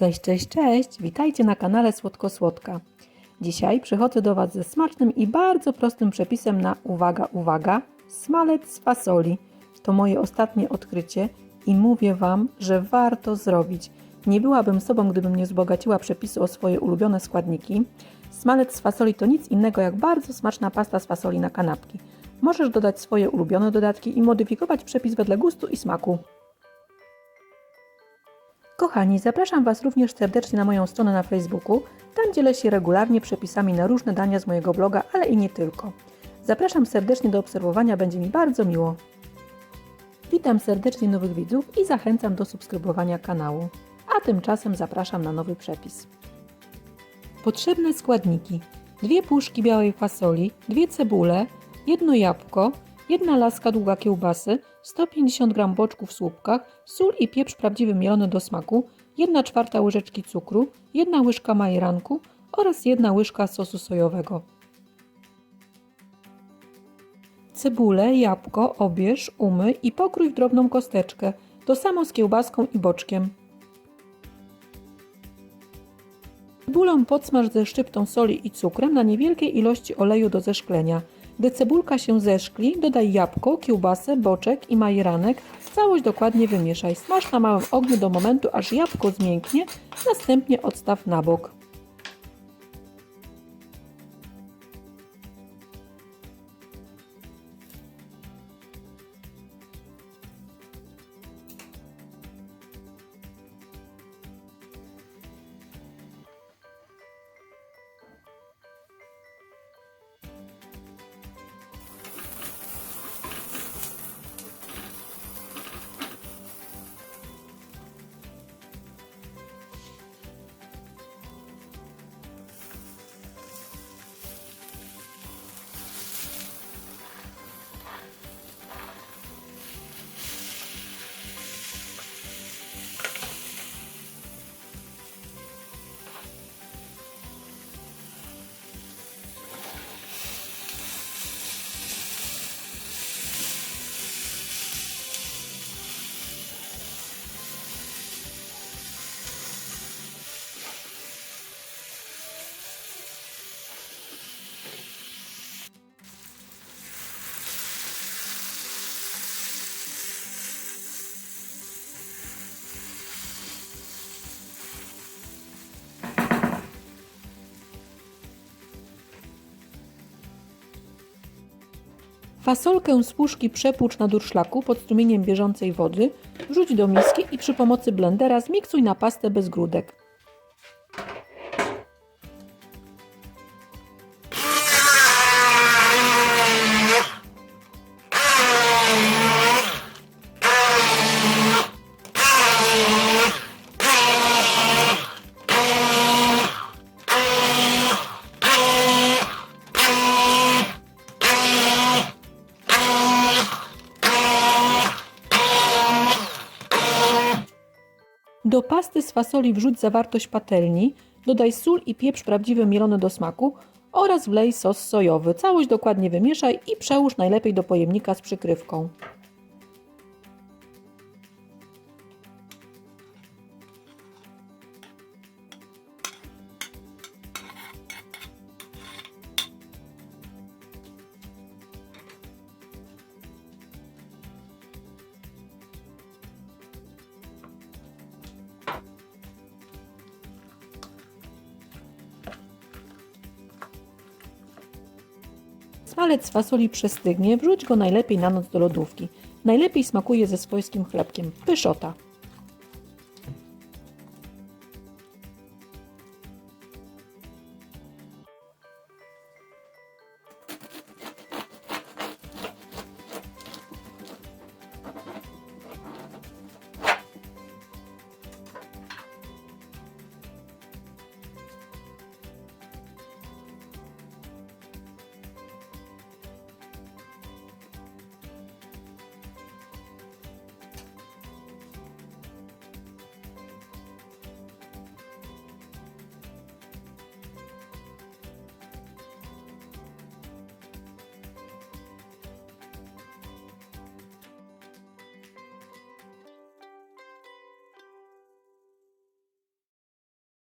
Cześć, cześć, cześć! Witajcie na kanale Słodko Słodka. Dzisiaj przychodzę do Was ze smacznym i bardzo prostym przepisem na uwaga, uwaga, smalec z fasoli. To moje ostatnie odkrycie i mówię Wam, że warto zrobić. Nie byłabym sobą, gdybym nie wzbogaciła przepisu o swoje ulubione składniki. Smalec z fasoli to nic innego jak bardzo smaczna pasta z fasoli na kanapki. Możesz dodać swoje ulubione dodatki i modyfikować przepis wedle gustu i smaku. Kochani, zapraszam Was również serdecznie na moją stronę na Facebooku. Tam dzielę się regularnie przepisami na różne dania z mojego bloga, ale i nie tylko. Zapraszam serdecznie do obserwowania, będzie mi bardzo miło. Witam serdecznie nowych widzów i zachęcam do subskrybowania kanału. A tymczasem zapraszam na nowy przepis. Potrzebne składniki: dwie puszki białej fasoli, dwie cebule, jedno jabłko, jedna laska długa kiełbasy, 150 g boczków w słupkach, sól i pieprz prawdziwy mielony do smaku, 1 czwarta łyżeczki cukru, jedna łyżka majeranku oraz jedna łyżka sosu sojowego. Cebulę, jabłko obierz, umyj i pokrój w drobną kosteczkę. To samo z kiełbaską i boczkiem. Cebulę podsmaż ze szczyptą soli i cukrem na niewielkiej ilości oleju do zeszklenia. Gdy cebulka się zeszkli, dodaj jabłko, kiełbasę, boczek i majeranek. Całość dokładnie wymieszaj. Smaż na małym ogniu do momentu, aż jabłko zmięknie, następnie odstaw na bok. Fasolkę z puszki przepłucz na durszlaku pod strumieniem bieżącej wody, wrzuć do miski i przy pomocy blendera zmiksuj na pastę bez grudek. Do pasty z fasoli wrzuć zawartość patelni, dodaj sól i pieprz prawdziwy mielony do smaku oraz wlej sos sojowy. Całość dokładnie wymieszaj i przełóż najlepiej do pojemnika z przykrywką. Smalec z fasoli przestygnie, wrzuć go najlepiej na noc do lodówki. Najlepiej smakuje ze swojskim chlebkiem. Pyszota.